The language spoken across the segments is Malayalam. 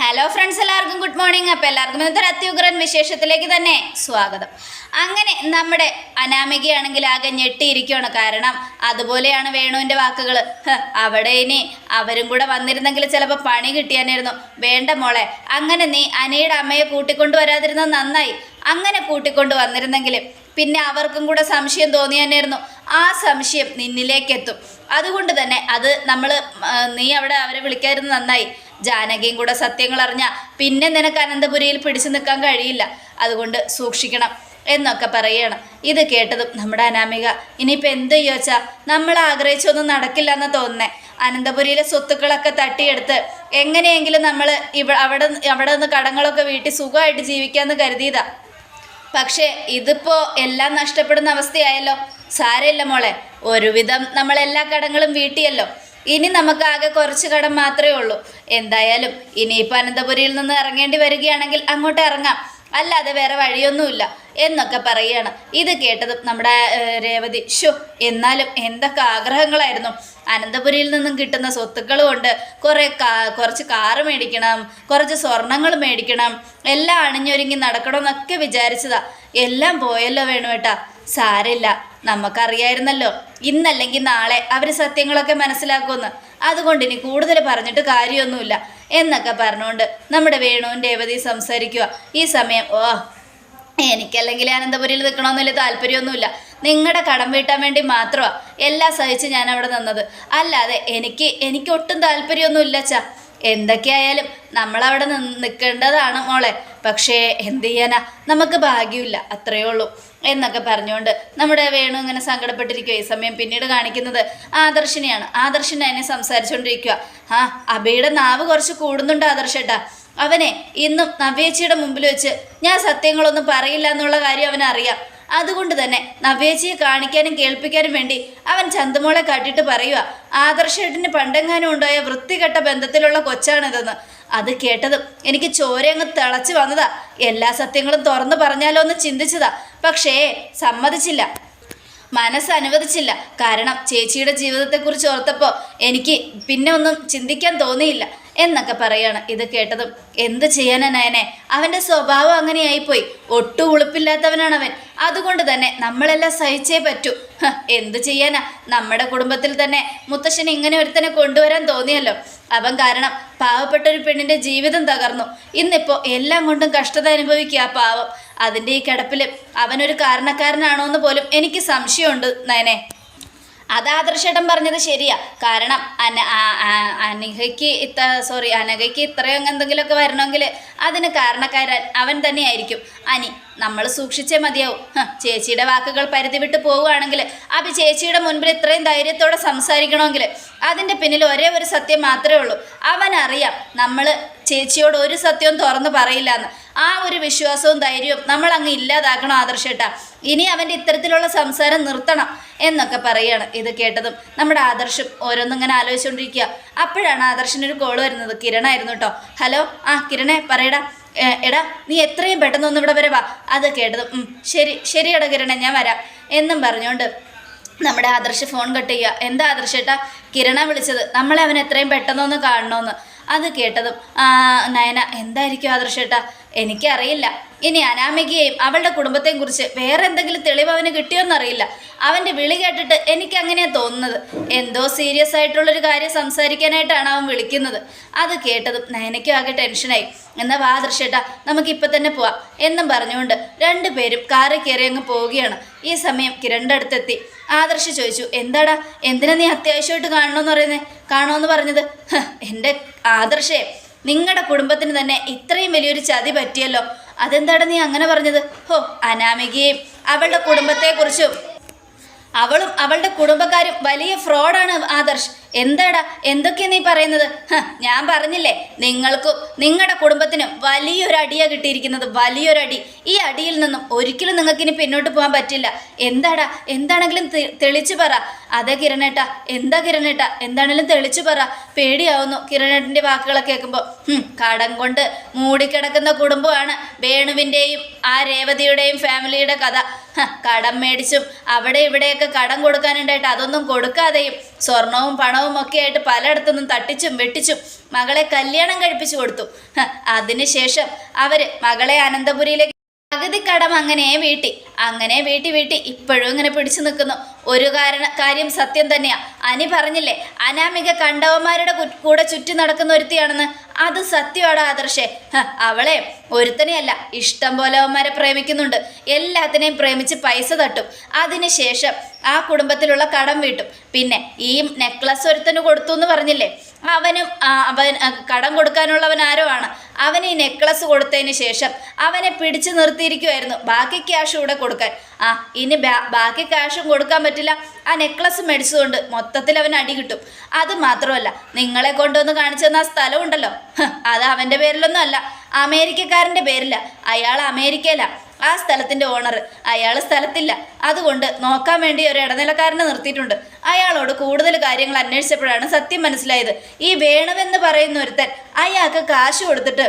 ഹലോ ഫ്രണ്ട്സ് എല്ലാവർക്കും ഗുഡ് മോർണിംഗ് അപ്പോൾ എല്ലാവർക്കും ഇന്നത്തെ അത്യുഗ്രൻ വിശേഷത്തിലേക്ക് തന്നെ സ്വാഗതം. അങ്ങനെ നമ്മുടെ അനാമികയാണെങ്കിൽ ആകെ ഞെട്ടിയിരിക്കുകയാണ് കാരണം അതുപോലെയാണ് വേണുവിന്റെ വാക്കുകൾ അവിടെ ഇനി അവരും കൂടെ വന്നിരുന്നെങ്കിൽ ചിലപ്പോൾ പണി കിട്ടിയാനായിരുന്നു. വേണ്ട മോളെ അങ്ങനെ നീ അനയുടെ അമ്മയെ കൂട്ടിക്കൊണ്ട് വരാതിരുന്നത് നന്നായി. അങ്ങനെ കൂട്ടിക്കൊണ്ട് വന്നിരുന്നെങ്കിൽ പിന്നെ അവർക്കും കൂടെ സംശയം തോന്നിയാനായിരുന്നു. ആ സംശയം നിന്നിലേക്കെത്തും. അതുകൊണ്ട് തന്നെ അത് നമ്മൾ നീ അവിടെ അവരെ വിളിക്കാതിരുന്നത് നന്നായി. ജാനകിയും കൂടെ സത്യങ്ങൾ അറിഞ്ഞ പിന്നെ നിനക്ക് അനന്തപുരിയിൽ പിടിച്ചു നിൽക്കാൻ കഴിയില്ല. അതുകൊണ്ട് സൂക്ഷിക്കണം എന്നൊക്കെ പറയണം. ഇത് കേട്ടതും നമ്മുടെ അനാമിക ഇനിയിപ്പോൾ എന്ത് ചോദിച്ചാൽ നമ്മൾ ആഗ്രഹിച്ചൊന്നും നടക്കില്ല എന്ന് തോന്നുന്നേ. അനന്തപുരിയിലെ സ്വത്തുക്കളൊക്കെ തട്ടിയെടുത്ത് എങ്ങനെയെങ്കിലും നമ്മൾ ഇവ അവിടെ അവിടെ നിന്ന് കടങ്ങളൊക്കെ വീട്ടിൽ സുഖമായിട്ട് ജീവിക്കാമെന്ന് കരുതിയതാ. പക്ഷേ ഇതിപ്പോൾ എല്ലാം നഷ്ടപ്പെടുന്ന അവസ്ഥയായല്ലോ. സാരമില്ല മോളെ. ഒരുവിധം നമ്മൾ എല്ലാ കടങ്ങളും വീട്ടിയല്ലോ. ഇനി നമുക്ക് ആകെ കുറച്ച് കടം മാത്രമേ ഉള്ളൂ. എന്തായാലും ഇനിയിപ്പോൾ അനന്തപുരിയിൽ നിന്ന് ഇറങ്ങേണ്ടി വരികയാണെങ്കിൽ അങ്ങോട്ട് ഇറങ്ങാം. അല്ലാതെ വേറെ വഴിയൊന്നുമില്ല എന്നൊക്കെ പറയുകയാണ് ഇത് കേട്ടതും നമ്മുടെ രേവതി. ഷോ എന്നാലും എന്തൊക്കെ ആഗ്രഹങ്ങളായിരുന്നു. അനന്തപുരിയിൽ നിന്നും കിട്ടുന്ന സ്വത്തുക്കളും ഉണ്ട്. കുറേ കാ കുറച്ച് കാറ് മേടിക്കണം കുറച്ച് സ്വർണങ്ങൾ മേടിക്കണം. എല്ലാം അണിഞ്ഞൊരുങ്ങി നടക്കണമെന്നൊക്കെ വിചാരിച്ചതാ. എല്ലാം പോയല്ലോ വേണുവേട്ടാ. സാരില്ല നമുക്കറിയായിരുന്നല്ലോ. ഇന്നല്ലെങ്കിൽ നാളെ അവർ സത്യങ്ങളൊക്കെ മനസ്സിലാക്കുമെന്ന്. അതുകൊണ്ട് ഇനി കൂടുതൽ പറഞ്ഞിട്ട് കാര്യമൊന്നുമില്ല. എന്നൊക്കെ പറഞ്ഞുകൊണ്ട് നമ്മുടെ വേണുവും രേവതി സംസാരിക്കുക ഈ സമയം ഓ എനിക്കല്ലെങ്കിൽ അനന്തപുരിയിൽ നിൽക്കണമെന്നില്ല താല്പര്യമൊന്നുമില്ല. നിങ്ങളുടെ കടം വീട്ടാൻ വേണ്ടി മാത്രമാണ് എല്ലാം സഹിച്ച് ഞാൻ അവിടെ നിന്നത്. അല്ലാതെ എനിക്ക് എനിക്ക് ഒട്ടും താല്പര്യമൊന്നുമില്ല അച്ഛാ. എന്തൊക്കെയായാലും നമ്മളവിടെ നിന്ന് നിൽക്കേണ്ടതാണ് മോളെ. പക്ഷേ എന്ത് ചെയ്യാനാ? നമുക്ക് ഭാഗ്യമില്ല അത്രയേ ഉള്ളൂ എന്നൊക്കെ പറഞ്ഞുകൊണ്ട് നമ്മുടെ വേണു ഇങ്ങനെ സങ്കടപ്പെട്ടിരിക്കുക ഈ സമയം പിന്നീട് കാണിക്കുന്നത് ആദർശിനെയാണ്. ആദർശിനെ അതിനെ സംസാരിച്ചുകൊണ്ടിരിക്കുക ആ അബിയുടെ നാവ് കുറച്ച് കൂടുന്നുണ്ട് ആദർശേട്ടാ. അവനെ ഇന്നും നവ്യേച്ചിയുടെ മുമ്പിൽ വെച്ച് ഞാൻ സത്യങ്ങളൊന്നും പറയില്ല എന്നുള്ള കാര്യം അവനറിയാം. അതുകൊണ്ട് തന്നെ നവ്യേച്ചിയെ കാണിക്കാനും കേൾപ്പിക്കാനും വേണ്ടി അവൻ ചന്തമോളെ കാട്ടിട്ട് പറയുക ആദർശേട്ടന് പണ്ടെങ്ങാനും ഉണ്ടായ വൃത്തികെട്ട ബന്ധത്തിലുള്ള കൊച്ചാണിതെന്ന്. അത് കേട്ടതും എനിക്ക് ചോര തിളച്ചു തിളച്ച് വന്നതാ. എല്ലാ സത്യങ്ങളും തുറന്നു പറഞ്ഞാലോ എന്ന് ചിന്തിച്ചതാ. പക്ഷേ സമ്മതിച്ചില്ല. മനസ്സ് അനുവദിച്ചില്ല. കാരണം ചേച്ചിയുടെ ജീവിതത്തെക്കുറിച്ച് ഓർത്തപ്പോൾ എനിക്ക് പിന്നെ ഒന്നും ചിന്തിക്കാൻ തോന്നിയില്ല. എന്നൊക്കെ പറയാണ്. ഇത് കേട്ടതും എന്ത് ചെയ്യാനാ നയനെ? അവന്റെ സ്വഭാവം അങ്ങനെയായിപ്പോയി. ഒട്ടും ഉളുപ്പില്ലാത്തവനാണ് അവൻ അതുകൊണ്ട് തന്നെ നമ്മളെല്ലാം സഹിച്ചേ പറ്റൂ. എന്ത് ചെയ്യാനാ? നമ്മുടെ കുടുംബത്തിൽ തന്നെ മുത്തശ്ശൻ ഇങ്ങനെ ഒരുത്തനെ കൊണ്ടുവരാൻ തോന്നിയല്ലോ. അവൻ കാരണം പാവപ്പെട്ട ഒരു പെണ്ണിന്റെ ജീവിതം തകർന്നു. ഇന്നിപ്പോൾ എല്ലാം കൊണ്ടും കഷ്ടത അനുഭവിക്കുക ആ പാവം. അതിന്റെ ഈ കിടപ്പിൽ അവനൊരു കാരണക്കാരനാണോ എന്ന് പോലും എനിക്ക് സംശയമുണ്ട് നയനെ. അത് ആദർശേട്ടൻ പറഞ്ഞത് ശരിയാ. കാരണം അന അനഘയ്ക്ക് ഇത്ര സോറി അനഘയ്ക്ക് ഇത്രയും എന്തെങ്കിലുമൊക്കെ വരണമെങ്കിൽ അതിന് കാരണക്കാരൻ അവൻ തന്നെയായിരിക്കും. അനി നമ്മൾ സൂക്ഷിച്ചേ മതിയാവും. ചേച്ചിയുടെ വാക്കുകൾ പരിധി വിട്ട് പോവുകയാണെങ്കിൽ അഭി ചേച്ചിയുടെ മുൻപിൽ ഇത്രയും ധൈര്യത്തോടെ സംസാരിക്കണമെങ്കിൽ അതിന്റെ പിന്നിൽ ഒരേ ഒരു സത്യം മാത്രമേ ഉള്ളൂ. അവനറിയാം നമ്മൾ ചേച്ചിയോട് ഒരു സത്യവും തുറന്നു പറയില്ല എന്ന് ആ ഒരു വിശ്വാസവും ധൈര്യവും നമ്മൾ അങ്ങ് ഇല്ലാതാക്കണം ആദർശേട്ട. ഇനി അവന്റെ ഇത്തരത്തിലുള്ള സംസാരം നിർത്തണം എന്നൊക്കെ പറയുകയാണ് ഇത് കേട്ടതും നമ്മുടെ ആദർശം ഓരോന്നും ഇങ്ങനെ ആലോചിച്ചുകൊണ്ടിരിക്കുക. അപ്പോഴാണ് ആദർശിനൊരു കോൾ വരുന്നത്. കിരണായിരുന്നു കേട്ടോ ഹലോ? ആ കിരണേ പറയടാ. എടാ നീ എത്രയും പെട്ടെന്ന് ഒന്ന് ഇവിടെ വരെ വാ. അത് കേട്ടതും ശരി ശരി ശരിയടാ കിരണേ ഞാൻ വരാം എന്നും പറഞ്ഞുകൊണ്ട് നമ്മുടെ ആദർശ് ഫോൺ കട്ട് ചെയ്യുക. എന്താ ആദർശേട്ടാ? കിരണ വിളിച്ചത്. നമ്മളെ അവൻ എത്രയും പെട്ടെന്നൊന്ന് കാണണമെന്ന് അത് കേട്ടതും നയന എന്തായിരിക്കും ആദർശേട്ടാ? എനിക്കറിയില്ല. ഇനി അനാമികയെയും അവളുടെ കുടുംബത്തെയും കുറിച്ച് വേറെ എന്തെങ്കിലും തെളിവ് അവന് കിട്ടിയോന്നറിയില്ല. അവന്റെ വിളി കേട്ടിട്ട് എനിക്ക് അങ്ങനെയാണ് തോന്നുന്നത്. എന്തോ സീരിയസ് ആയിട്ടുള്ളൊരു കാര്യം സംസാരിക്കാനായിട്ടാണ് അവൻ വിളിക്കുന്നത്. അത് കേട്ടതും നയനയ്ക്കും ആകെ ടെൻഷനായി. എന്നാൽ വാ ദൃശ്യേട്ടാ നമുക്ക് ഇപ്പം തന്നെ പോവാം. എന്നും പറഞ്ഞുകൊണ്ട് രണ്ടുപേരും കാറിൽ കയറി അങ്ങ് പോവുകയാണ്. ഈ സമയം കിരണ്ടടുത്തെത്തി ആദർശ് ചോദിച്ചു എന്താടാ? എന്തിനാ നീ അത്യാവശ്യമായിട്ട് കാണണമെന്ന് പറയുന്നത് കാണുമെന്ന് പറഞ്ഞത്? "ഹ്, എന്റെ ആദർശേ നിങ്ങളുടെ കുടുംബത്തിന് തന്നെ ഇത്രയും വലിയൊരു ചതി പറ്റിയല്ലോ. അതെന്താടാ നീ അങ്ങനെ പറഞ്ഞത്? ഹോ അനാമികയും അവളുടെ കുടുംബത്തെക്കുറിച്ചും. അവളും അവളുടെ കുടുംബക്കാരും വലിയ ഫ്രോഡാണ് ആദർശ്. എന്താടാ? എന്തൊക്കെയാ നീ പറയുന്നത്? ഞാൻ പറഞ്ഞില്ലേ നിങ്ങൾക്കും നിങ്ങളുടെ കുടുംബത്തിനും വലിയൊരു അടിയാ കിട്ടിയിരിക്കുന്നത് വലിയൊരടി. ഈ അടിയിൽ നിന്നും ഒരിക്കലും നിങ്ങൾക്ക് ഇനി പിന്നോട്ട് പോകാൻ പറ്റില്ല. എന്താടാ? എന്താണെങ്കിലും തെളിച്ചു പറ. അതെ കിരണേട്ട. എന്താ കിരണേട്ട? എന്താണെങ്കിലും തെളിച്ചു പറ. പേടിയാവുന്നു കിരണേട്ടന്റെ വാക്കുകളൊക്കെ കേൾക്കുമ്പോൾ. കടം കൊണ്ട് മൂടിക്കിടക്കുന്ന കുടുംബമാണ് വേണുവിന്റെയും ആ രേവതിയുടെയും ഫാമിലിയുടെ കഥ. കടം മേടിച്ചും അവിടെ ഇവിടെയൊക്കെ കടം കൊടുക്കാനുണ്ടായിട്ട് അതൊന്നും കൊടുക്കാതെയും സ്വർണവും പണവും ഒക്കെ ആയിട്ട് പലയിടത്തുനിന്നും തട്ടിച്ചും വെട്ടിച്ചും മകളെ കല്യാണം കഴിപ്പിച്ചു കൊടുത്തു. അതിനുശേഷം അവർ മകളെ അനന്തപുരിയിലേക്ക് പകുതി കടം അങ്ങനെ വീട്ടി. അങ്ങനെ വീട്ടി വീട്ടി ഇപ്പോഴും ഇങ്ങനെ പിടിച്ചു നിൽക്കുന്നു. ഒരു കാരണ കാര്യം സത്യം തന്നെയാ. അനി പറഞ്ഞില്ലേ അനാമിക കണ്ടവന്മാരുടെ കൂടെ ചുറ്റി നടക്കുന്ന ഒരുത്തിയാണെന്ന്? അത് സത്യമാണ് ആദർശേ. അവളെ ഒരുത്തനെയല്ല ഇഷ്ടം പോലെ അവന്മാരെ പ്രേമിക്കുന്നുണ്ട്. എല്ലാത്തിനെയും പ്രേമിച്ച് പൈസ തട്ടും. അതിനുശേഷം ആ കുടുംബത്തിലുള്ള കടം വീട്ടും. പിന്നെ ഈ നെക്ലസ് ഒരുത്തന് കൊടുത്തു എന്ന് പറഞ്ഞില്ലേ? അവനും അവൻ കടം കൊടുക്കാനുള്ളവൻ ആരോ ആണ് അവന് ഈ നെക്ലസ് കൊടുത്തതിന് ശേഷം അവനെ പിടിച്ചു നിർത്തിയിരിക്കുമായിരുന്നു ബാക്കി ക്യാഷ് കൂടെ കൊടുക്കാൻ. ആ ഇനി ബാക്കി ക്യാഷും കൊടുക്കാൻ പറ്റില്ല. ആ നെക്ലസ് മേടിച്ചതുകൊണ്ട് മൊത്തത്തിൽ അവൻ അടി കിട്ടും. അത് മാത്രമല്ല നിങ്ങളെ കൊണ്ടുവന്ന് കാണിച്ചു തന്ന ആ സ്ഥലം ഉണ്ടല്ലോ. അത് അവന്റെ പേരിലൊന്നും അല്ല. അമേരിക്കക്കാരന്റെ പേരില്ല. അയാൾ അമേരിക്കയിലാണ് ആ സ്ഥലത്തിന്റെ ഓണർ അയാൾ സ്ഥലത്തില്ല. അതുകൊണ്ട് നോക്കാൻ വേണ്ടി ഒരു ഇടനിലക്കാരനെ നിർത്തിയിട്ടുണ്ട്. അയാളോട് കൂടുതൽ കാര്യങ്ങൾ അന്വേഷിച്ചപ്പോഴാണ് സത്യം മനസ്സിലായത്. ഈ വേണമെന്ന് പറയുന്ന ഒരുത്തൻ അയാൾക്ക് കാശ് കൊടുത്തിട്ട്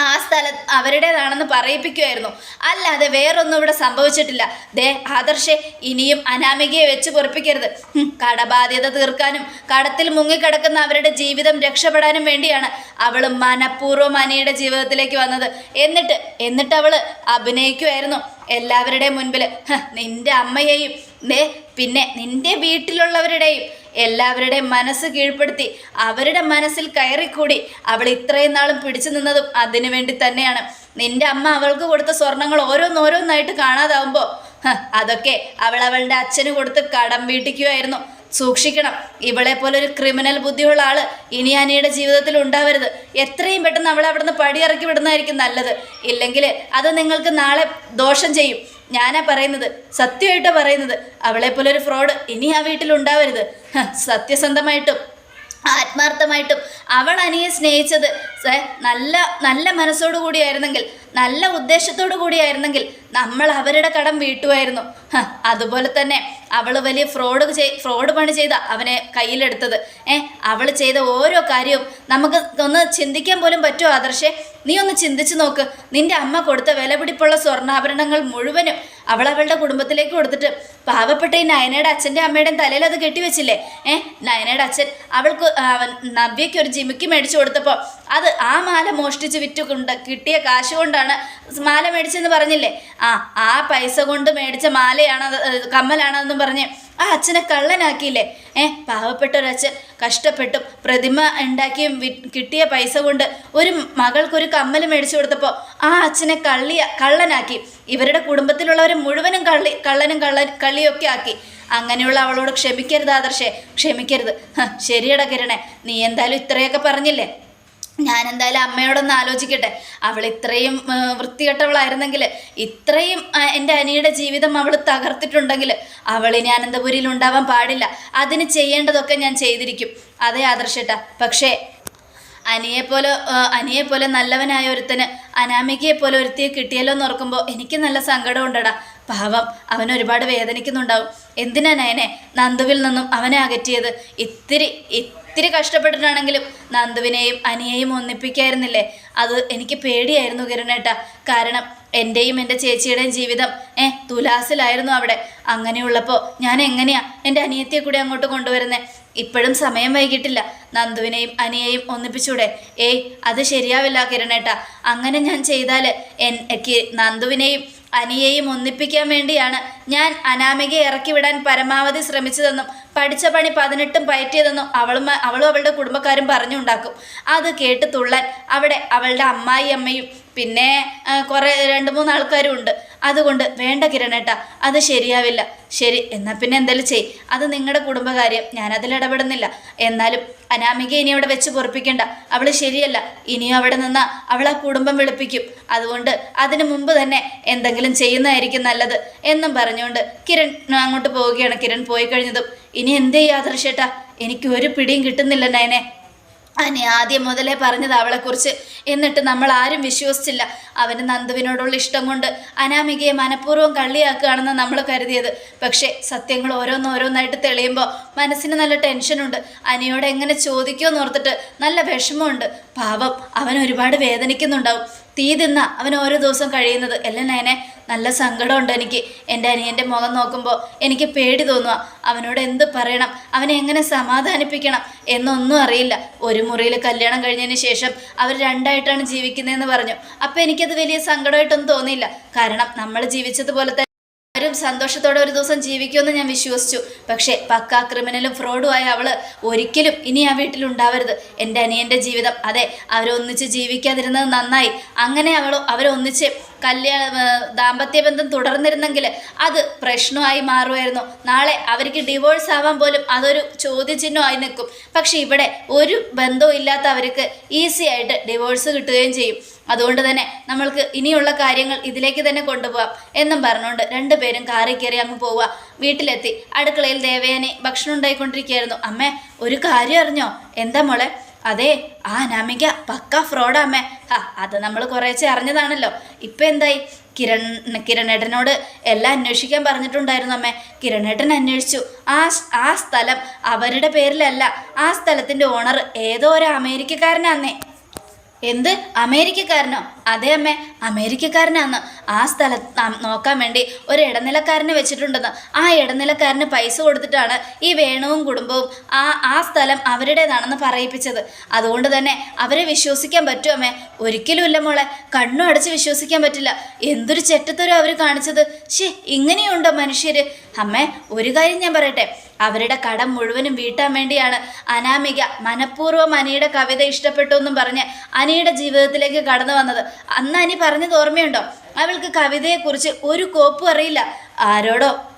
ആ സ്ഥലം അവരുടേതാണെന്ന് പറയിപ്പിക്കുമായിരുന്നു അല്ലാതെ വേറൊന്നും ഇവിടെ സംഭവിച്ചിട്ടില്ല. ദേ ആദർശെ ഇനിയും അനാമികയെ വെച്ച് പൊറപ്പിക്കരുത്. കടബാധ്യത തീർക്കാനും കടത്തിൽ മുങ്ങിക്കിടക്കുന്ന അവരുടെ ജീവിതം രക്ഷപ്പെടാനും വേണ്ടിയാണ് അവൾ മനഃപൂർവം അനിയുടെ ജീവിതത്തിലേക്ക് വന്നത്. എന്നിട്ട് എന്നിട്ട് അവൾ അഭിനയിക്കുമായിരുന്നു എല്ലാവരുടെയും മുൻപിൽ നിന്റെ അമ്മയെയും ദേ പിന്നെ നിന്റെ വീട്ടിലുള്ളവരുടെയും എല്ലാവരുടെയും മനസ്സ് കീഴ്പ്പെടുത്തി അവരുടെ മനസ്സിൽ കയറിക്കൂടി അവൾ ഇത്രയും നാളും പിടിച്ചു നിന്നതും അതിനു വേണ്ടി തന്നെയാണ്. നിന്റെ അമ്മ അവൾക്ക് കൊടുത്ത സ്വർണങ്ങൾ ഓരോന്നോരോന്നായിട്ട് കാണാതാവുമ്പോൾ അതൊക്കെ അവൾ അവളുടെ അച്ഛന് കൊടുത്ത് കടം വീട്ടിക്കുമായിരുന്നു സൂക്ഷിക്കണം ഇവളെ പോലെ ഒരു ക്രിമിനൽ ബുദ്ധിയുള്ള ആൾ ഇനി അനിയുടെ ജീവിതത്തിൽ ഉണ്ടാവരുത്. എത്രയും പെട്ടെന്ന് അവളെ അവിടുന്ന് പടിയിറക്കി വിടുന്നതായിരിക്കും നല്ലത്. ഇല്ലെങ്കിൽ അത് നിങ്ങൾക്ക് നാളെ ദോഷം ചെയ്യും. ഞാനാ പറയുന്നത് സത്യമായിട്ടാ പറയുന്നത്. അവളെ പോലെ ഒരു ഫ്രോഡ് ഇനി ആ വീട്ടിൽ ഉണ്ടാവരുത് സത്യസന്ധമായിട്ടും. ആത്മാർത്ഥമായിട്ടും അവൾ അനിയെ സ്നേഹിച്ചത് നല്ല നല്ല മനസ്സോടു കൂടിയായിരുന്നെങ്കിൽ നല്ല ഉദ്ദേശത്തോടു കൂടിയായിരുന്നെങ്കിൽ നമ്മൾ അവരുടെ കടം വീട്ടുമായിരുന്നു. അതുപോലെ തന്നെ അവൾ വലിയ ഫ്രോഡ് ചെയ് ഫ്രോഡ് പണി ചെയ്ത അവനെ കയ്യിലെടുത്തത്. ഏ അവൾ ചെയ്ത ഓരോ കാര്യവും നമുക്ക് ഒന്ന് ചിന്തിക്കാൻ പോലും പറ്റുമോ ആദർശേ? നീ ഒന്ന് ചിന്തിച്ചു നോക്ക്. നിന്റെ അമ്മ കൊടുത്ത വിലപിടിപ്പുള്ള സ്വർണാഭരണങ്ങൾ മുഴുവനും അവൾ അവളുടെ കുടുംബത്തിലേക്ക് കൊടുത്തിട്ട് പാവപ്പെട്ട ഈ നയനയുടെ അച്ഛന്റെ അമ്മയുടെയും തലയിൽ അത് കെട്ടിവെച്ചില്ലേ ഏ? നയനയുടെ അച്ഛൻ അവൾക്ക് നവ്യയ്ക്ക് ഒരു ജിമിക്ക് മേടിച്ചു കൊടുത്തപ്പോൾ അത് ആ മാല മോഷ്ടിച്ച് വിറ്റ് കൊണ്ട് കിട്ടിയ കാശ് കൊണ്ടാണ് മാല മേടിച്ചെന്ന് പറഞ്ഞില്ലേ? ആ ആ പൈസ കൊണ്ട് മേടിച്ച മാലയാണ് കമ്മലാണെന്നും പറഞ്ഞ് ആ അച്ഛനെ കള്ളനാക്കിയില്ലേ? ഏ പാവപ്പെട്ട ഒരച്ഛൻ കഷ്ടപ്പെട്ടും പ്രതിമ ഉണ്ടാക്കിയും കിട്ടിയ പൈസ കൊണ്ട് ഒരു മകൾക്കൊരു കമ്മൽ മേടിച്ചു കൊടുത്തപ്പോൾ ആ അച്ഛനെ കള്ളിയ കള്ളനാക്കി. ഇവരുടെ കുടുംബത്തിലുള്ളവരെ മുഴുവനും കള്ളി കള്ളനും കള്ള കള്ളിയൊക്കെ ആക്കി. അങ്ങനെയുള്ള അവളോട് ക്ഷമിക്കരുത് ആദർശേ ക്ഷമിക്കരുത്. ശരിയടാ കിരണേ നീ എന്തായാലും ഇത്രയൊക്കെ പറഞ്ഞില്ലേ? ഞാൻ എന്തായാലും അമ്മയോടൊന്ന് ആലോചിക്കട്ടെ. അവൾ ഇത്രയും വൃത്തികെട്ടവളായിരുന്നെങ്കിൽ ഇത്രയും എന്റെ അനിയുടെ ജീവിതം അവൾ തകർത്തിട്ടുണ്ടെങ്കിൽ ഞാൻ അനന്തപുരിയിൽ ഉണ്ടാവാൻ പാടില്ല. അതിന് ചെയ്യേണ്ടതൊക്കെ ഞാൻ ചെയ്തിരിക്കും. അതേ ആദർശേട്ടാ. പക്ഷേ അനിയെപ്പോലെ അനിയെപ്പോലെ നല്ലവനായ ഒരുത്തന് അനാമികയെ പോലെ ഒരുത്തിയെ കിട്ടിയല്ലോ എന്ന് ഓർക്കുമ്പോൾ എനിക്ക് നല്ല സങ്കടമുണ്ടടാ. പാവം അവൻ ഒരുപാട് വേദനിക്കുന്നുണ്ടാവും. എന്തിനാ നയനെ നന്ദുവിൽ നിന്നും അവനെ അകറ്റിയത്? ഇത്തിരി ഇത്തിരി കഷ്ടപ്പെട്ടിട്ടാണെങ്കിലും നന്ദുവിനെയും അനിയെയും ഒന്നിപ്പിക്കായിരുന്നില്ലേ? അത് എനിക്ക് പേടിയായിരുന്നു കിരണേട്ട. കാരണം എന്റെയും എന്റെ ചേച്ചിയുടെയും ജീവിതം ഏ തുലാസിലായിരുന്നു അവിടെ. അങ്ങനെയുള്ളപ്പോൾ ഞാൻ എങ്ങനെയാ എന്റെ അനിയത്തിയെ കൂടി അങ്ങോട്ട് കൊണ്ടുവരുന്നത് ഇപ്പോഴും സമയം വൈകിട്ടില്ല. നന്ദുവിനെയും അനിയെയും ഒന്നിപ്പിച്ചൂടെ. ഏയ് അത് ശരിയാവില്ല കിരണേട്ട. അങ്ങനെ ഞാൻ ചെയ്താൽ എനിക്ക് നന്ദുവിനെയും അനിയെയും ഒന്നിപ്പിക്കാൻ വേണ്ടിയാണ് ഞാൻ അനാമികയെ ഇറക്കി വിടാൻ പരമാവധി ശ്രമിച്ചതെന്നും പഠിച്ച പണി പതിനെട്ടും പയറ്റിയതെന്നും അവളും അവളും അവളുടെ കുടുംബക്കാരും പറഞ്ഞുണ്ടാക്കും. അത് കേട്ട് തുള്ളാൻ അവിടെ അവളുടെ അമ്മായി അമ്മയും പിന്നെ കുറേ രണ്ട് മൂന്ന് ആൾക്കാരും ഉണ്ട്. അതുകൊണ്ട് വേണ്ട കിരണേട്ട അത് ശരിയാവില്ല. ശരി എന്നാൽ പിന്നെ എന്തായാലും ചെയ്. അത് നിങ്ങളുടെ കുടുംബകാര്യം. ഞാനതിൽ ഇടപെടുന്നില്ല. എന്നാലും അനാമിക ഇനി അവിടെ വെച്ച് പൊറപ്പിക്കണ്ട. അവൾ ശരിയല്ല. ഇനിയും അവിടെ നിന്നാ അവൾ ആ കുടുംബം വെളുപ്പിക്കും. അതുകൊണ്ട് അതിനു മുമ്പ് തന്നെ എന്തെങ്കിലും ചെയ്യുന്നതായിരിക്കും നല്ലത് എന്നും പറഞ്ഞുകൊണ്ട് കിരൺ അങ്ങോട്ട് പോവുകയാണ്. കിരൺ പോയി കഴിഞ്ഞതും ഇനി എന്ത് ചെയ്യാ ആദർശേട്ടാ എനിക്ക് ഒരു പിടിയും കിട്ടുന്നില്ല നയനെ. അനി ആദ്യം മുതലേ പറഞ്ഞത് അവളെക്കുറിച്ച്. എന്നിട്ട് നമ്മൾ ആരും വിശ്വസിച്ചില്ല. അവന് നന്ദുവിനോടുള്ള ഇഷ്ടം കൊണ്ട് അനാമികയെ മനഃപൂർവം കള്ളിയാക്കുകയാണെന്ന് നമ്മൾ കരുതിയത്. പക്ഷേ സത്യങ്ങൾ ഓരോന്നോരോന്നായിട്ട് തെളിയുമ്പോൾ മനസ്സിന് നല്ല ടെൻഷനുണ്ട്. അനിയോട് എങ്ങനെ ചോദിക്കുമെന്ന് ഓർത്തിട്ട് നല്ല വിഷമമുണ്ട്. പാവം അവൻ ഒരുപാട് വേദനിക്കുന്നുണ്ടാവും. തീ തിന്ന അവൻ ഓരോ ദിവസം കഴിയുന്നത്. എല്ലാം നയനെ നല്ല സങ്കടമുണ്ട് എനിക്ക്. എന്റെ അനിയന്റെ മുഖം നോക്കുമ്പോൾ എനിക്ക് പേടി തോന്നുക അവനോട് എന്ത് പറയണം? അവനെ എങ്ങനെ സമാധാനിപ്പിക്കണം? എന്നൊന്നും അറിയില്ല. ഒരു മുറിയിൽ കല്യാണം കഴിഞ്ഞതിന് ശേഷം അവർ രണ്ടായിട്ടാണ് ജീവിക്കുന്നതെന്ന് പറഞ്ഞു. അപ്പോൾ എനിക്കത് വലിയ സങ്കടമായിട്ടൊന്നും തോന്നിയില്ല. കാരണം നമ്മൾ ജീവിച്ചതുപോലെ തന്നെ സന്തോഷത്തോടെ ഒരു ദിവസം ജീവിക്കുമെന്ന് ഞാൻ വിശ്വസിച്ചു. പക്ഷേ പക്ക ക്രിമിനലും ഫ്രോഡുമായ അവൾ ഒരിക്കലും ഇനി ആ വീട്ടിൽ ഉണ്ടാവരുത്. എന്റെ അനിയന്റെ ജീവിതം അതെ അവരൊന്നിച്ച് ജീവിക്കാതിരുന്നത് നന്നായി. അങ്ങനെ അവൾ അവരൊന്നിച്ച് കല്യാണ ദാമ്പത്യ ബന്ധം തുടർന്നിരുന്നെങ്കിൽ അത് പ്രശ്നമായി മാറുമായിരുന്നു. നാളെ അവർക്ക് ഡിവോഴ്സ് ആവാൻ പോലും അതൊരു ചോദ്യചിഹ്നമായി നിൽക്കും. പക്ഷെ ഇവിടെ ഒരു ബന്ധവും ഇല്ലാത്ത അവർക്ക് ഈസി ആയിട്ട് ഡിവോഴ്സ് കിട്ടുകയും ചെയ്യും. അതുകൊണ്ട് തന്നെ നമ്മൾക്ക് ഇനിയുള്ള കാര്യങ്ങൾ ഇതിലേക്ക് തന്നെ കൊണ്ടുപോകാം എന്നും പറഞ്ഞുകൊണ്ട് രണ്ടുപേരും കാറി കയറി അങ്ങ് പോവുക. വീട്ടിലെത്തി. അടുക്കളയിൽ ദേവയാനി ഭക്ഷണം ഉണ്ടായിക്കൊണ്ടിരിക്കുകയായിരുന്നു. അമ്മേ ഒരു കാര്യം അറിഞ്ഞോ? എന്താ മോളെ? അതെ ആ അനാമിക പക്ക ഫ്രോഡാ ആ അത് നമ്മൾ കുറേശ്ശെ അറിഞ്ഞതാണല്ലോ. ഇപ്പം എന്തായി? കിരൺ കിരണേട്ടനോട് എല്ലാം അന്വേഷിക്കാൻ പറഞ്ഞിട്ടുണ്ടായിരുന്നു അമ്മേ. കിരണേട്ടൻ അന്വേഷിച്ചു. ആ ആ സ്ഥലം അവരുടെ പേരിലല്ല ആ സ്ഥലത്തിന്റെ ഓണർ ഏതോ ഒരു അമേരിക്കക്കാരനാന്നേ. എന്ത്? അമേരിക്കക്കാരനോ? അതെ അമ്മേ അമേരിക്കക്കാരനാന്ന്. ആ സ്ഥലത്ത് നോക്കാൻ വേണ്ടി ഒരു ഇടനിലക്കാരനെ വെച്ചിട്ടുണ്ടെന്ന്. ആ ഇടനിലക്കാരന് പൈസ കൊടുത്തിട്ടാണ് ഈ വേണുവും കുടുംബവും ആ ആ സ്ഥലം അവരുടേതാണെന്ന് പറയിപ്പിച്ചത്. അതുകൊണ്ട് തന്നെ അവരെ വിശ്വസിക്കാൻ പറ്റുമോ അമ്മേ. ഒരിക്കലുമില്ല മോളെ കണ്ണും അടച്ച് വിശ്വസിക്കാൻ പറ്റില്ല. എന്തൊരു ചെറ്റത്തരം അവർ കാണിച്ചത്. ഷേ ഇങ്ങനെയുണ്ടോ മനുഷ്യര്? അമ്മേ ഒരു കാര്യം ഞാൻ പറയട്ടെ. അവരുടെ കടം മുഴുവനും വീട്ടാൻ വേണ്ടിയാണ് അനാമിക മനഃപൂർവം അനിയുടെ കവിത ഇഷ്ടപ്പെട്ടു എന്നും പറഞ്ഞ് അനിയുടെ ജീവിതത്തിലേക്ക് കടന്നു വന്നത്. അന്ന് അനി പറഞ്ഞത് ഓർമ്മയുണ്ടോ? അവൾക്ക് കവിതയെക്കുറിച്ച് ഒരു കോപ്പും അറിയില്ല. ആരോടോ?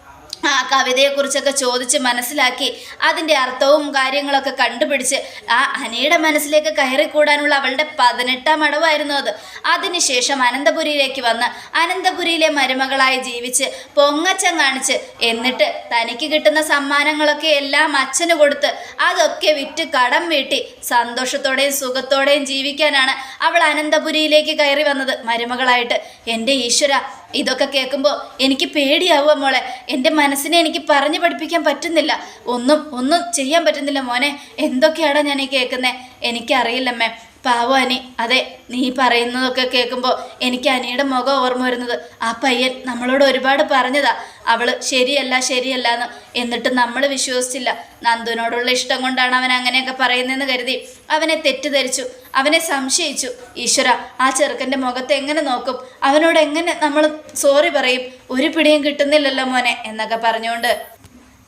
ആ കവിതയെക്കുറിച്ചൊക്കെ ചോദിച്ച് മനസ്സിലാക്കി അതിന്റെ അർത്ഥവും കാര്യങ്ങളൊക്കെ കണ്ടുപിടിച്ച് ആ അനയുടെ മനസ്സിലേക്ക് കയറിക്കൂടാനുള്ള അവളുടെ പതിനെട്ടാം അടവായിരുന്നു അത്. അതിനുശേഷം അനന്തപുരിയിലേക്ക് വന്ന് അനന്തപുരിയിലെ മരുമകളായി ജീവിച്ച് പൊങ്ങച്ചം കാണിച്ച് എന്നിട്ട് തനിക്ക് കിട്ടുന്ന സമ്മാനങ്ങളൊക്കെ എല്ലാം അച്ഛന് കൊടുത്ത് അതൊക്കെ വിറ്റ് കടം വീട്ടി സന്തോഷത്തോടെയും സുഖത്തോടെയും ജീവിക്കാനാണ് അവൾ അനന്തപുരിയിലേക്ക് കയറി വന്നത് മരുമകളായിട്ട്. എന്റെ ഈശ്വര ഇതൊക്കെ കേൾക്കുമ്പോൾ എനിക്ക് പേടിയാവുക മോളെ. എന്റെ മനസ്സിനെ എനിക്ക് പറഞ്ഞു പഠിപ്പിക്കാൻ പറ്റുന്നില്ല. ഒന്നും ഒന്നും ചെയ്യാൻ പറ്റുന്നില്ല മോനെ. എന്തൊക്കെയാടാ ഞാൻ ഈ കേൾക്കുന്നത് എനിക്കറിയില്ലമ്മേ. പാവോ അനി. അതെ നീ പറയുന്നതൊക്കെ കേൾക്കുമ്പോൾ എനിക്ക് അനിയുടെ മുഖം ഓർമ്മ വരുന്നത്. ആ പയ്യൻ നമ്മളോട് ഒരുപാട് പറഞ്ഞതാ. അവൾ ശരിയല്ല ശരിയല്ല എന്ന് എന്നിട്ട് നമ്മൾ വിശ്വസിച്ചില്ല. നന്ദുവിനോടുള്ള ഇഷ്ടം കൊണ്ടാണ് അവൻ അങ്ങനെയൊക്കെ പറയുന്നതെന്ന് കരുതി. അവനെ തെറ്റിദ്ധരിച്ചു അവനെ സംശയിച്ചു. ഈശ്വര ആ ചെറുക്കന്റെ മുഖത്ത് എങ്ങനെ നോക്കും? അവനോട് എങ്ങനെ നമ്മൾ സോറി പറയും? ഒരു പിടിയും കിട്ടുന്നില്ലല്ലോ മോനെ എന്നൊക്കെ പറഞ്ഞുകൊണ്ട്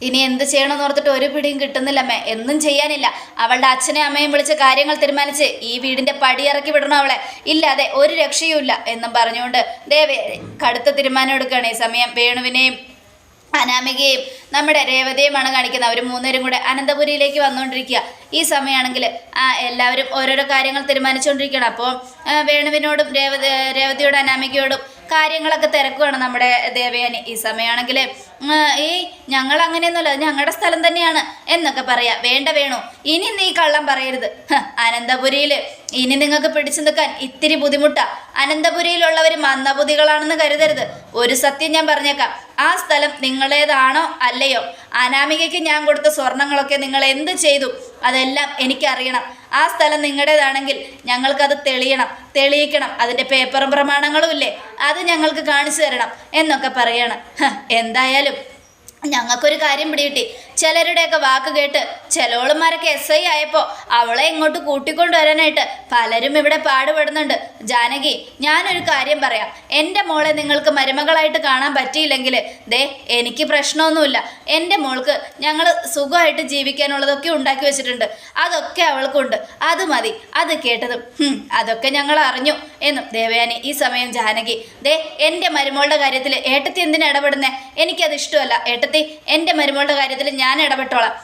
ഇനി എന്ത് ചെയ്യണമെന്ന് ഓർത്തിട്ട് ഒരു പിടിയും കിട്ടുന്നില്ലമ്മേ. എന്നും ചെയ്യാനില്ല. അവളുടെ അച്ഛനെ അമ്മയും വിളിച്ച് കാര്യങ്ങൾ തീരുമാനിച്ച് ഈ വീടിന്റെ പടി ഇറക്കി വിടണം അവളെ. ഇല്ലാതെ ഒരു രക്ഷയുമില്ല എന്നും പറഞ്ഞുകൊണ്ട് ദേവേ കടുത്ത തീരുമാനം എടുക്കുകയാണ് ഈ സമയം. വേണുവിനെയും അനാമികയും നമ്മുടെ രേവതയുമാണ് കാണിക്കുന്നത്. അവർ മൂന്നുപേരും കൂടെ അനന്തപുരിയിലേക്ക് വന്നുകൊണ്ടിരിക്കുക. ഈ സമയമാണെങ്കിൽ എല്ലാവരും ഓരോരോ കാര്യങ്ങൾ തീരുമാനിച്ചുകൊണ്ടിരിക്കുകയാണ്. അപ്പോൾ വേണുവിനോടും രേവത രേവതിയോടും അനാമികയോടും കാര്യങ്ങളൊക്കെ തിരക്കുവാണ് നമ്മുടെ ദേവയാനി. ഈ സമയമാണെങ്കിൽ ഈ ഞങ്ങൾ അങ്ങനെയൊന്നുമല്ല ഞങ്ങളുടെ സ്ഥലം തന്നെയാണ് എന്നൊക്കെ പറയാം. വേണ്ട വേണു ഇനി നീ കള്ളം പറയരുത്. അനന്തപുരിയിൽ ഇനി നിങ്ങൾക്ക് പിടിച്ചു നിൽക്കാൻ ഇത്തിരി ബുദ്ധിമുട്ടാ. അനന്തപുരിയിലുള്ളവർ മന്ദബുദ്ധികളാണെന്ന് കരുതരുത്. ഒരു സത്യം ഞാൻ പറഞ്ഞേക്കാം ആ സ്ഥലം നിങ്ങളേതാണോ അല്ലയോ? അനാമികയ്ക്ക് ഞാൻ കൊടുത്ത സ്വർണങ്ങളൊക്കെ നിങ്ങൾ എന്ത് ചെയ്തു? അതെല്ലാം എനിക്കറിയണം. ആ സ്ഥലം നിങ്ങളുടേതാണെങ്കിൽ ഞങ്ങൾക്കത് തെളിയണം തെളിയിക്കണം. അതിന്റെ പേപ്പറും പ്രമാണങ്ങളും ഇല്ലേ? അത് ഞങ്ങൾക്ക് കാണിച്ചു തരണം എന്നൊക്കെ പറയണം. എന്തായാലും ഞങ്ങൾക്കൊരു കാര്യം പിടികിട്ടി. ചിലരുടെയൊക്കെ വാക്ക് കേട്ട് ചിലവളുമാരൊക്കെ എസ് ഐ ആയപ്പോൾ അവളെ ഇങ്ങോട്ട് കൂട്ടിക്കൊണ്ടുവരാനായിട്ട് പലരും ഇവിടെ പാടുപെടുന്നുണ്ട്. ജാനകി ഞാനൊരു കാര്യം പറയാം. എന്റെ മോളെ നിങ്ങൾക്ക് മരുമകളായിട്ട് കാണാൻ പറ്റിയില്ലെങ്കിൽ ദേ എനിക്ക് പ്രശ്നമൊന്നുമില്ല. എന്റെ മോൾക്ക് ഞങ്ങൾ സുഖമായിട്ട് ജീവിക്കാനുള്ളതൊക്കെ ഉണ്ടാക്കി വെച്ചിട്ടുണ്ട്. അതൊക്കെ അവൾക്കുണ്ട്. അത് മതി. അത് കേട്ടതും അതൊക്കെ ഞങ്ങൾ അറിഞ്ഞു എന്നും. ദേവയാനി ഈ സമയം ജാനകി ദേ എന്റെ മരുമോളുടെ കാര്യത്തിൽ ഏട്ടത്തി എന്തിനാ ഇടപെടുന്നേ? എനിക്കത് ഇഷ്ടമല്ല. ഏട്ടത്തി എന്റെ മരുമോളുടെ കാര്യത്തിൽ ഞാൻ ഇടപെട്ടോളാം.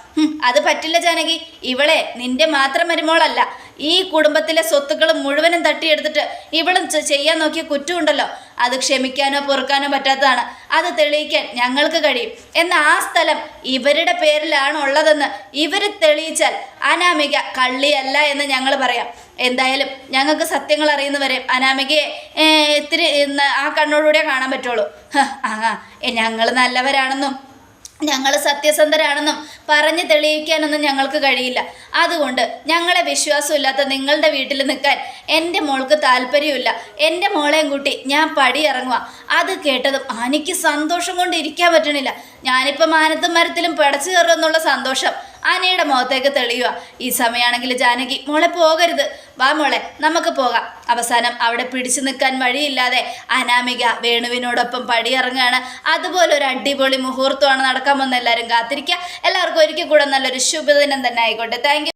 അത് പറ്റില്ല ജാനകി. ഇവളെ നിന്റെ മാത്രം മരുമോളല്ല. ഈ കുടുംബത്തിലെ സ്വത്തുക്കൾ മുഴുവനും തട്ടിയെടുത്തിട്ട് ഇവളും ചെയ്യാൻ നോക്കിയ കുറ്റമുണ്ടല്ലോ. അത് ക്ഷമിക്കാനോ പൊറുക്കാനോ പറ്റാത്തതാണ്. അത് തെളിയിക്കാൻ ഞങ്ങൾക്ക് കഴിയും. എന്ന ആ സ്ഥലം ഇവരുടെ പേരിലാണ് ഉള്ളതെന്ന് ഇവർ തെളിയിച്ചാൽ അനാമിക കള്ളിയല്ല എന്ന് ഞങ്ങൾ പറയാം. എന്തായാലും ഞങ്ങൾക്ക് സത്യങ്ങൾ അറിയുന്നവരെ അനാമികയെ ഇത്തിരി ആ കണ്ണോടുകൂടെ കാണാൻ പറ്റുള്ളൂ. ആ ഞങ്ങൾ നല്ലവരാണെന്നും ഞങ്ങൾ സത്യസന്ധരാണെന്നും പറഞ്ഞു തെളിയിക്കാനൊന്നും ഞങ്ങൾക്ക് കഴിയില്ല. അതുകൊണ്ട് ഞങ്ങളെ വിശ്വാസമില്ലാത്ത നിങ്ങളുടെ വീട്ടിൽ നിൽക്കാൻ എന്റെ മോൾക്ക് താല്പര്യമില്ല. എന്റെ മോളെയും കൂട്ടി ഞാൻ പടി ഇറങ്ങുക അത് കേട്ടതും ആനിക്ക് സന്തോഷം കൊണ്ട് ഇരിക്കാൻ പറ്റണില്ല. ഞാനിപ്പോൾ മാനത്തും മരത്തിലും പടച്ചു കയറുമെന്നുള്ള സന്തോഷം. ആനയുടെ മുഖത്തേക്ക് തെളിയുക. ഈ സമയമാണെങ്കിൽ ജാനകി മോളെ പോകരുത്. വാ മോളെ നമുക്ക് പോകാം. അവസാനം അവിടെ പിടിച്ചു നിൽക്കാൻ വഴിയില്ലാതെ അനാമിക വേണുവിനോടൊപ്പം പടിയിറങ്ങുകയാണ് അതുപോലെ ഒരു അടിപൊളി മുഹൂർത്തമാണ് നടക്കാൻ വന്ന എല്ലാവരും കാത്തിരിക്കുക. എല്ലാവർക്കും ഒരിക്കൽ കൂടെ നല്ലൊരു ശുഭദിനം തന്നെ ആയിക്കോട്ടെ. താങ്ക്